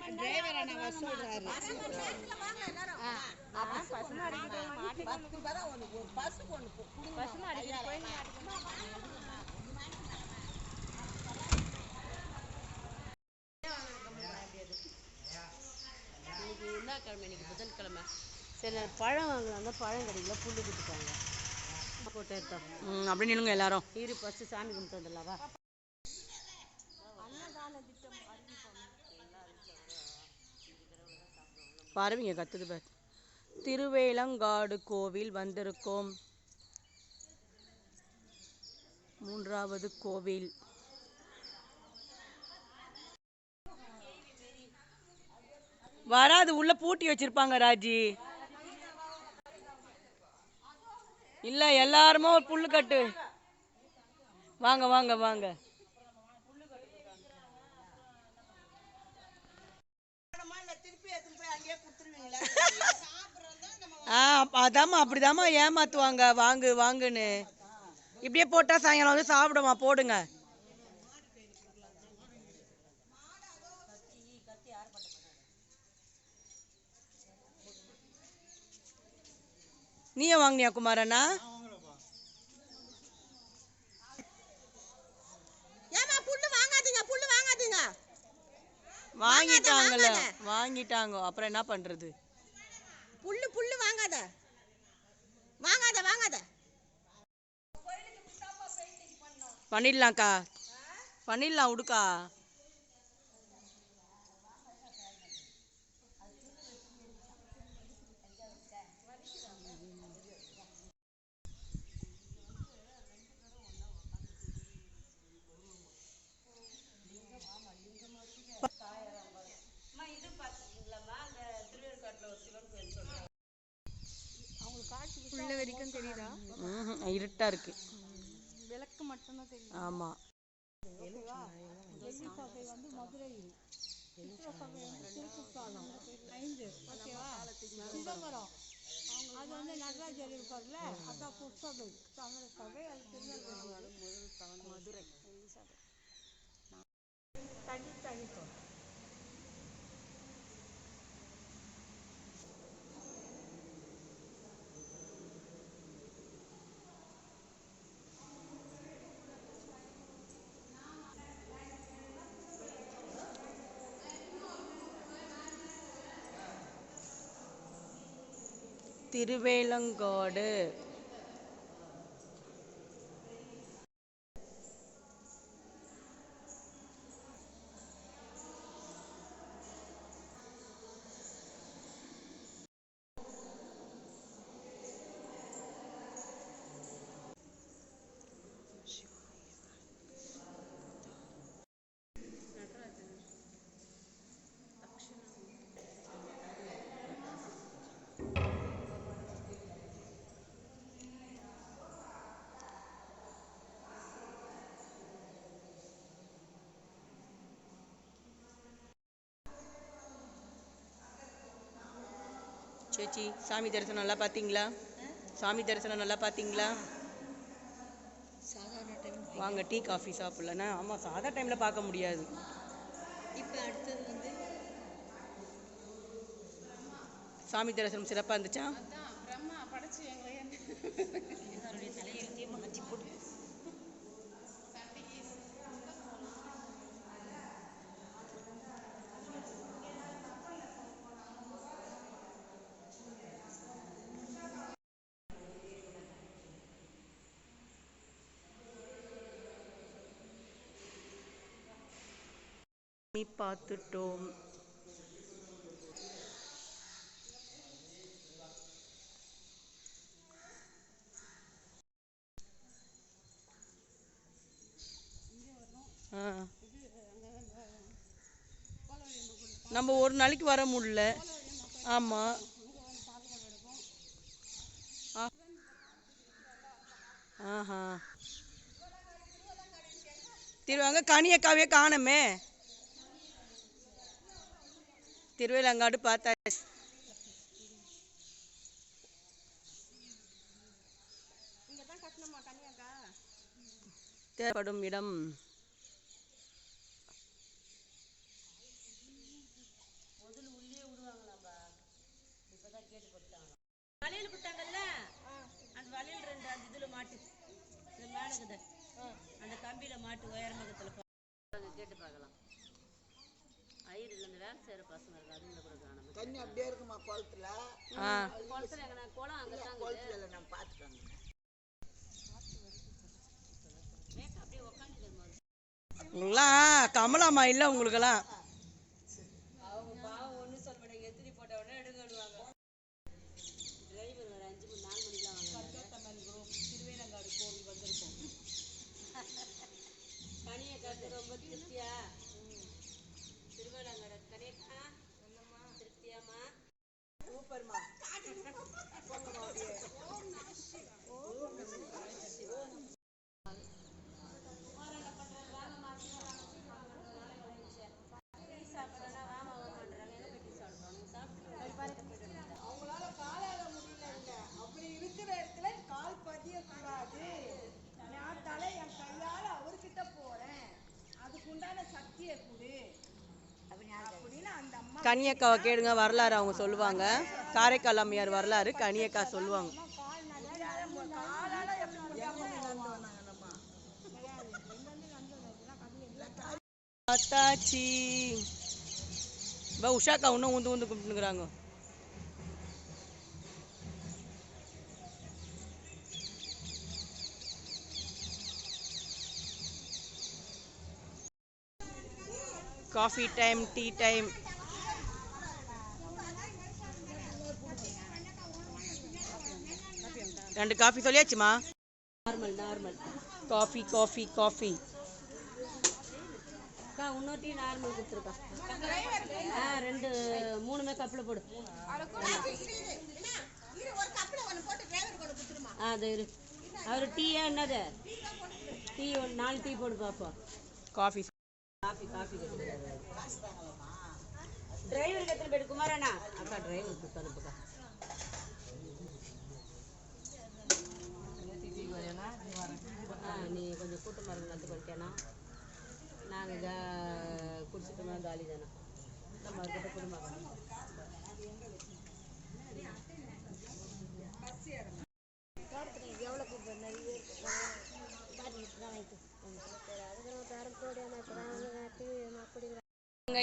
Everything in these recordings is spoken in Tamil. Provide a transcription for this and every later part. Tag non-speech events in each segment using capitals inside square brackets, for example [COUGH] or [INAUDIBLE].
டிரைவர் அண்ணா வர சொல்றாரு என்ன கிழமை இன்னைக்கு புதன்கிழமை சரி நான் பழம் தான் பழம் கிடைக்கல புல்லு கொடுத்துட்டாங்க போட்டு எடுத்தோம் ம் அப்படி நில்லுங்க எல்லாரும். இரு ஃபஸ்ட்டு சாமி கும்பிட்டு வந்துடலாவா பறவைங்க கத்துது பார். திருவேலங்காடு கோவில் வந்திருக்கோம். மூன்றாவது கோவில். வராது உள்ள பூட்டி வச்சிருப்பாங்க ராஜி. இல்ல எல்லாருமே ஒரு புல்லு கட்டு. வாங்க வாங்க வாங்க. அதாம்மா அப்படிதாம்மா ஏமாத்துவாங்க. வாங்கு வாங்குன்னு. இப்படியே போட்டா சாயங்காலம் வந்து சாப்பிடுமா? போடுங்க. நீயே வாங்கினியா குமாரண்ணா வாங்கிட்டாங்கல்ல வாங்கிட்டாங்க. அப்புறம் என்ன பண்றது? புல்லு புல்லு வாங்காத. வாங்காத வாங்காத. பண்ணிடலாம்க்கா. பண்ணிடலாம் விடுக்கா உள்ள வரைக்கும் தெரியுதா? இருட்டா இருக்கு. விளக்கு மட்டும்தான் தெரியும் ஆமா. சிதம்பரம் அது வந்து நடராஜர் இருக்கார்ல அதான் புஷ்பகை சமர சபை அது திருநெல்வேலி மதுரை. தனி தனிக்கும் திருவேலங்காடு. சேச்சி சாமி தரிசனம் நல்லா பார்த்தீங்களா சாமி தரிசனம் நல்லா பார்த்தீங்களா சாதாரண டைம் வாங்க டீ காஃபி சாப்பிட்லண்ணா ஆமாம் சாதா டைமில் பார்க்க முடியாது. இப்போ அடுத்தது வந்து சாமி தரிசனம் சிறப்பாக இருந்துச்சா? பிரம்மா படைச்சு எங்களை [LAUGHS] எல்லாருடைய தலையெழுத்தையும் மாற்றி போட்டு சாமி பார்த்துட்டோம் நம்ம ஒரு நாளைக்கு வர முடியல. ஆமா. ஆஹா. திருவாங்க கனியக்காவே காணமே. திருவிழங்காடு பார்த்தா தேவைப்படும் இடம். வலையில் விட்டாங்கல்ல அந்த வலையில் ரெண்டு அந்த இதுல மாட்டு. மேலகுத அந்த கம்பியில மாட்டு உயர்மகத்துல கேட்டு பார்க்கலாம். வேலை செய்யற பசங்க இருக்கு அதுங்களை கூட காணும். தண்ணி அப்படியே இருக்குமா குளத்துல? குளத்துல எங்க குளம் அங்கே தான் குளத்துல இல்லை நான் பார்த்துட்டு உக்காந்து உங்களுக்குலாம் கமலாமா இல்லை உங்களுக்கெல்லாம்? அவங்க சூப்பர்மா. அவங்களால காலால முடியல அப்படி இருக்கிற இடத்துல கால் பதியக்கூடாது நான் தலை என் கையால அவர்கிட்ட போறேன். அதுக்குண்டான சக்தியை கொடு. அப்படின்னு அந்த அம்மா கனியக்காவை கேளுங்க வரலாறு அவங்க சொல்லுவாங்க. காரைக்கால் அம்மையார் வரலாறு கனியக்கா சொல்லுவாங்க. காலால இப்போ அத்தாச்சி உஷாக்கா இன்னும் ஊந்து உந்து கும்பிட்டுங்கிறாங்க காஃபி டைம் டீ டைம். ரெண்டு coffee சொல்லியாச்சுமா? Normal normal coffee coffee coffee. அக்கா இன்னொரு டீ நார்மல் கொடுத்துருக்கா. ஆ ரெண்டு மூணுமே கப்பில் போடு. ஆ அது இரு. அவர் டீயா என்னது? டீ நாலு டீ போடு பார்ப்போம் காஃபி. காஃபி காஃபி கற்றுக்கிறாரு டிரைவர் எத்தனை பேர்? குமாரண்ணா. அக்கா டிரைவர் கொடுத்து அனுப்புக்கா. மருந்து வந்து பண்ணிட்டேனா நாங்கள் குடிச்சிட்டோமா காலி தானே. நம்ம அவர்கிட்ட குடும்பம்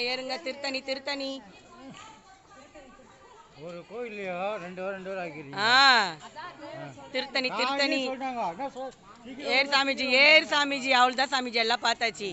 ஏறுங்க திருத்தணி திருத்தணி. ஒரு கோயில்லையோ? ரெண்டு வாரம் ரெண்டு வாரம் ஆக்கிடுறீங்க ஆ. திருத்தணி திருத்தணி. ஏர் சாமிஜி ஏர் சாமிஜி அவள் தான் சாமிஜி எல்லாம் பார்த்தாச்சு.